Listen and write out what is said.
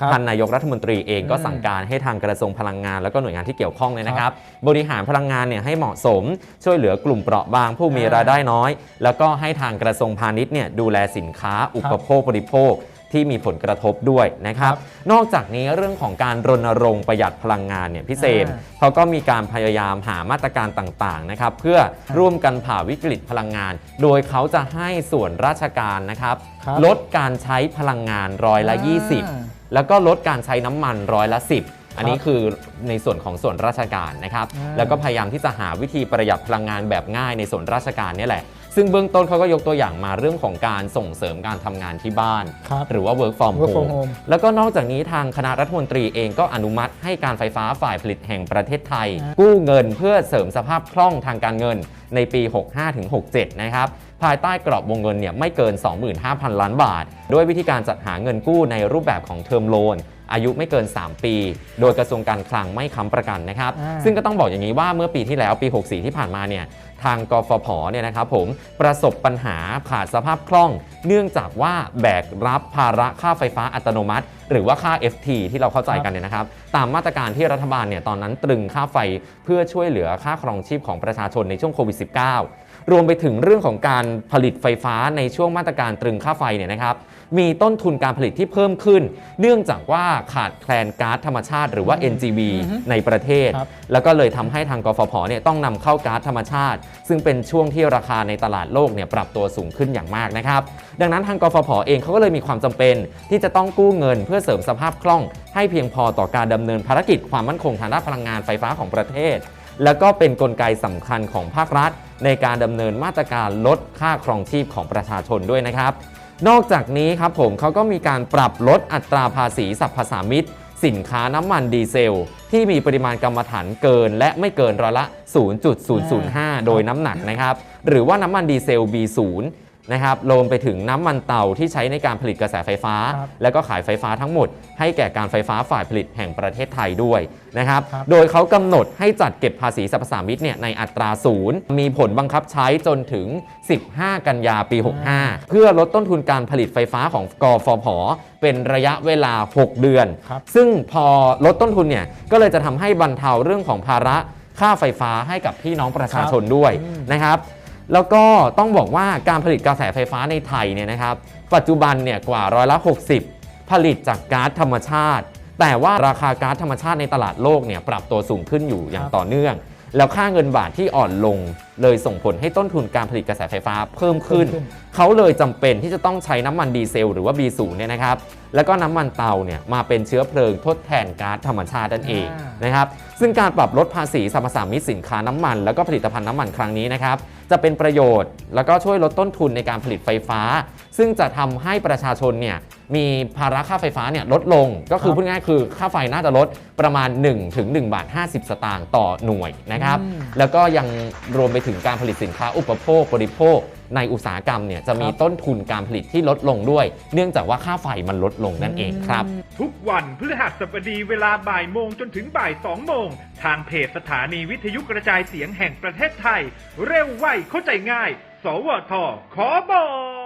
ครับท่านนายกรัฐมนตรีเองก็อืมสั่งการให้ทางกระทรวงพลังงาน แล้วก็หน่วยงานที่เกี่ยวข้องเนี่ยนะครับ บริหารพลังงานเนี่ยให้เหมาะสม ช่วยเหลือกลุ่มเปราะบางผู้มีอ่ารรายได้น้อย แล้วก็ให้ทางกระทรวงพาณิชย์เนี่ยดูแลสินค้าอุปโภคบริโภคที่มีผลกระทบด้วยนะครับ นอกจากนี้เรื่องของการรณรงค์ประหยัดพลังงานเนี่ยพี่เซมอ่าเขาก็มีการพยายามหามาตรการต่างๆนะครับเพื่อร่วมกันผ่าวิกฤตพลังงาน โดยเขาจะให้ส่วนราชการนะครับครับลดการใช้พลังงานร้อยละอ่า20 แล้วก็ลดการใช้น้ำมันร้อยละ 10 อันนี้คือในส่วนของส่วนราชการนะครับอ่าแล้วก็พยายามที่จะหาวิธีประหยัดพลังงานแบบง่ายในส่วนราชการเนี่ยแหละ ซึ่งเบื้องต้นเขาก็ยกตัวอย่างมาเรื่องของการส่งเสริมการทำงานที่บ้าน ครับหรือว่า work from Work from home home แล้วก็นอกจากนี้ทางคณะรัฐมนตรีเองก็อนุมัติให้การไฟฟ้าฝ่ายผลิตแห่งประเทศไทยอ่ากู้เงินเพื่อเสริมสภาพคล่องทางการเงินในปี 65-67 นะครับ ภายใต้กรอบวงเงินเนี่ยไม่เกิน 25,000 ล้านบาท ด้วยวิธีการจัดหาเงินกู้ในรูปแบบของเทอมโลนอายุไม่เกิน 3 ปี โดยกระทรวงการคลังไม่ค้ำประกันนะครับอ่าซึ่งก็ต้องบอกอย่างนี้ว่าเมื่อปีที่แล้วปี 64 ที่ผ่านมาเนี่ยทางกฟผเนี่ยนะครับผมประสบปัญหาขาดสภาพคล่อง เนื่องจากว่าแบกรับภาระค่าไฟฟ้าอัตโนมัติ หรือว่าค่า FT ที่เราเข้าใจกันเนี่ยนะครับ ตามมาตรการที่รัฐบาลเนี่ยตอนนั้นตรึงค่าไฟเพื่อช่วยเหลือค่าครองชีพของประชาชนในช่วงโควิด -19 รวมไปถึงเรื่องของการผลิตไฟฟ้าในช่วงมาตรการตรึงค่าไฟเนี่ยนะครับมีต้นทุนการผลิตที่เพิ่มขึ้น เนื่องจากว่าขาดแคลนก๊าซธรรมชาติหรือว่า NGV อือฮึในประเทศครับแล้วก็เลยทำให้ทางกฟผเนี่ยต้องนำเข้าก๊าซธรรมชาติ ซึ่งเป็นช่วงที่ราคาในตลาดโลกเนี่ยปรับตัวสูงขึ้นอย่างมากนะครับ ดังนั้นทางกฟผเองเขาก็เลยมีความจำเป็น ที่จะต้องกู้เงินเพื่อเสริมสภาพคล่อง ให้เพียงพอต่อการดำเนินภารกิจความมั่นคงทางด้านพลังงานไฟฟ้าของประเทศ แล้วก็เป็นนกลไกสำคัญของภาครัฐ ในการดำเนินมาตรการลดค่าครองชีพของประชาชนด้วยนะครับ นอกจากนี้ครับผมเขาก็มีการปรับลดอัตราภาษีสรรพสามิตสินค้าน้ำมันดีเซล ที่มีปริมาณกรรมฐานเกิน และไม่เกินร้อยละ 0.005 โดยน้ำหนักนะครับ หรือว่าน้ำมันดีเซล B0 นะครับรวมไปถึงน้ำมันเตาที่ใช้ในการผลิตกระแสไฟฟ้าครับแล้วก็ขายไฟฟ้าทั้งหมด ให้แก่การไฟฟ้าฝ่ายผลิตแห่งประเทศไทยด้วยนะครับครับ โดยเขากำหนดให้จัดเก็บภาษีสรรพสามิตเนี่ยในอัตราศูนย์มีผลบังคับใช้จนถึง 15 กันยาปี 65 เพื่อลดต้นทุนการผลิตไฟฟ้าของกฟผเป็นระยะเวลา 6 เดือนครับซึ่งพอลดต้นทุนเนี่ยก็เลยจะทำให้บรรเทาเรื่องของภาระค่าไฟฟ้าให้กับพี่น้องประชาชนด้วยอืมนะครับ แล้วก็ต้องบอกว่าการผลิตกระแสไฟฟ้าในไทยเนี่ยนะครับ ปัจจุบันเนี่ยกว่าร้อยละ 60 ผลิตจากก๊าซธรรมชาติ แต่ว่าราคาก๊าซธรรมชาติในตลาดโลกเนี่ยปรับตัวสูงขึ้นอยู่อย่างต่อเนื่อง แล้วค่าเงินบาทที่อ่อนลง เลยส่งผลให้ต้นทุนการผลิตกระแสไฟฟ้าเพิ่มขึ้นเพิ่มขึ้นเขาเลยจำเป็นที่จะต้องใช้น้ำมันดีเซล หรือว่า B0 เนี่ยนะครับแล้วก็น้ำมันเตาเนี่ยมาเป็นเชื้อเพลิงทดแทนก๊าซธรรมชาตินั่นเองอ่านนะครับซึ่งการปรับลดภาษีสรรพสามิตสินค้าน้ำมัน แล้วก็ผลิตภัณฑ์น้ำมันครั้งนี้นะครับจะเป็นประโยชน์ แล้วก็ช่วยลดต้นทุนในการผลิตไฟฟ้า ซึ่งจะทำให้ประชาชนเนี่ยมีภาระค่าไฟฟ้าเนี่ยลดลง ก็คือครับพูดง่ายๆคือค่าไฟน่าจะลดประมาณ1ถึง1บาท50 สตางค์ต่อหน่วยนะครับอืมแล้วก็ยังรวมไปถึงการผลิตสินค้าอุปโภคบริโภค ในอุตสาหกรรมเนี่ยจะมีครับต้นทุนการผลิตที่ลดลงด้วย เนื่องจากว่าค่าไฟมันลดลงนั่นเองครับ ทุกวันพฤหัสบดีเวลาบ่ายโมงจนถึงบ่ายสองโมง ทางเพจสถานีวิทยุกระจายเสียงแห่งประเทศไทย เร็วไวเข้าใจง่าย สวทขอบอก